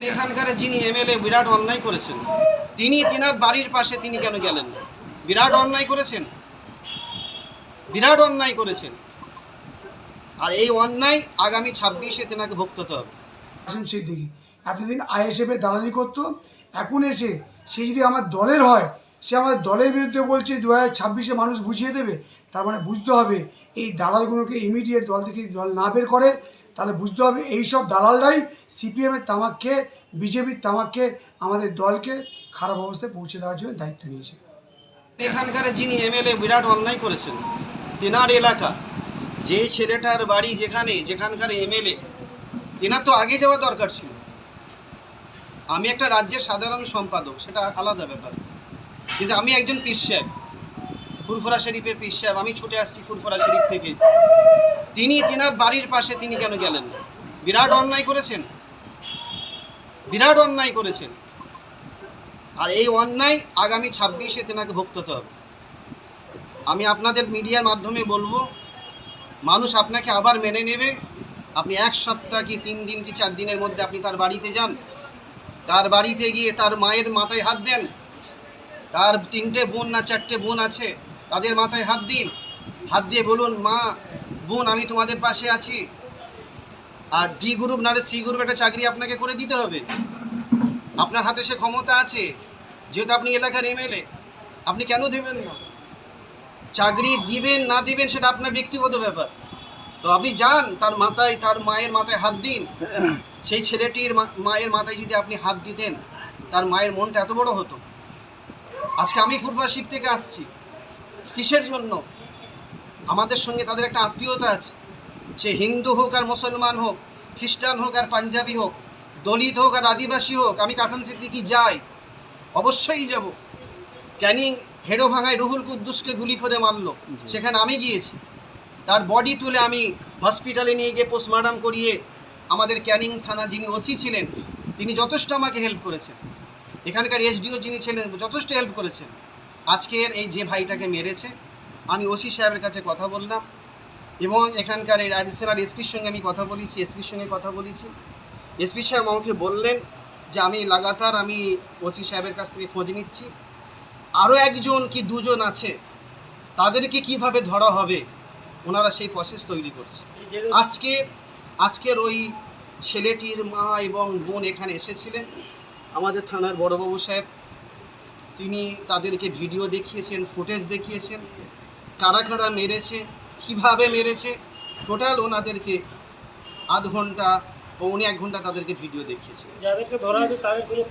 এখানকার যিনি এমএলএ বিরাট অন্যায় করেছেন, তিনি তিনার বাড়ির পাশে তিনি কেন গেলেন? বিরাট অন্যায় করেছেন? বিরাট অন্যায় করেছেন। আর এই অন্যায় আগামী ছাব্বিশে তেনাকে ভুগতে হবে। আসেন সেই দিকে এতদিন আইএসএফে দালালি করতো, এখন এসে সে যদি আমার দলের হয়, সে আমাদের দলের বিরুদ্ধে বলছে দু হাজার ছাব্বিশে মানুষ বুঝিয়ে দেবে, তার মানে বুঝতে হবে এই দালালগুলোকে ইমিডিয়েট দল থেকে দল না বের করে, তাহলে বুঝতে হবে এই সব দালালরাই সিপিএমের তামাককে, বিজেপির তামাককে, আমাদের দলকে খারাপ অবস্থায় পৌঁছে দেওয়ার জন্য দায়িত্ব নিয়েছে। এখানকার যিনি এমএলএ বিরাট অন্যায় করেছেন, তেনার এলাকা যে ছেলেটার বাড়ি যেখানে, যেখানকার এমএলএ, তেনার তো আগে যাওয়া দরকার ছিল। আমি একটা রাজ্যের সাধারণ সম্পাদক, সেটা আলাদা ব্যাপার। কিন্তু আমি একজন পীর সাহেব, ফুরফুরা শরীফের পীর সাহেব, আমি ছুটে আসছি ফুরফুরা শরীফ থেকে। তিনি, তেনার বাড়ির পাশে তিনি কেন গেলেন? বিরাট অন্যায় করেছেন? বিরাট অন্যায় করেছেন। আর এই অন্যায় আগামী ছাব্বিশে তেনাকে ভুগতে হবে। আমি আপনাদের মিডিয়ার মাধ্যমে বলব, মানুষ আপনাকে আবার মেনে নেবে। আপনি এক সপ্তাহ কি তিন দিন কি চার দিনের মধ্যে আপনি তার বাড়িতে যান? তার বাড়িতে গিয়ে তার মায়ের মাথায় হাত দেন। তার তিনটে বোন না চারটে বোন আছে, তাদের মাথায় হাত দিন। হাত দিয়ে বলুন, মা, বোন, আমি তোমাদের পাশে আছি। আর ডি গ্রুপ নাহলে সি গ্রুপ একটা চাকরি আপনাকে করে দিতে হবে। আপনার হাতে সে ক্ষমতা আছে, যেহেতু আপনি এলাকার এমএলএ আপনি কেন দেবেন না? চাকরি দিবেন, না দিবেন সেটা আপনার ব্যক্তিগত ব্যাপার। তো আপনি যান, তার মাথায়, তার মায়ের মাথায় হাত দিন। সেই ছেলেটির মায়ের মাথায় যদি আপনি হাত দিতেন, তার মায়ের মনটা এত বড় হতো। আজকে আমি ফুটবল শিখ থেকে আসছি। কিসের জন্য? আমাদের সঙ্গে তাদের একটা আত্মীয়তা আছে। সে হিন্দু হোক আর মুসলমান হোক খ্রিস্টান হোক আর পাঞ্জাবি হোক দলিত হোক আর আদিবাসী হোক আমি কাসাম সিদ্দিকি যাই অবশ্যই যাব। ক্যানিং হেডো ভাঙায় রুহুল কুদ্দুসকে গুলি করে মারলো। সেখানে আমি গিয়েছি। তার বডি তুলে আমি হসপিটালে নিয়ে গিয়ে পোস্টমর্টম করিয়ে আমাদের ক্যানিং থানা যিনি ওসি ছিলেন তিনি যথেষ্ট আমাকে হেল্প করেছেন। এখানকার এসডিও যিনি ছিলেন যথেষ্ট হেল্প করেছেন। আজকের এই যে ভাইটাকে মেরেছে আমি ওসি সাহেবের কাছে কথা বললাম এবং এখানকার এই অ্যাডিশনাল এসপির সঙ্গে আমি কথা বলেছি এসপির সঙ্গে কথা বলেছি। এসপি সাহেব আমাকে বললেন যে আমি লাগাতার আমি ওসি সাহেবের কাছ থেকে খোঁজ নিচ্ছি। আরও একজন কি দুজন আছে তাদেরকে কীভাবে ধরা হবে? ওনারা সেই প্রসেস তৈরি করছে। আজকে আজকের ওই ছেলেটির মা এবং বোন এখানে এসেছিলেন। আমাদের থানার বড়বাবু সাহেব তিনি তাদেরকে ভিডিও দেখিয়েছেন ফুটেজ দেখিয়েছেন। কারা কারা মেরেছে কীভাবে মেরেছে? টোটাল ওনাদেরকে আধ ঘণ্টা ও উনি এক ঘণ্টা তাদেরকে ভিডিও দেখিয়েছে যাদেরকে ধরা হয়েছে তাদের কোনো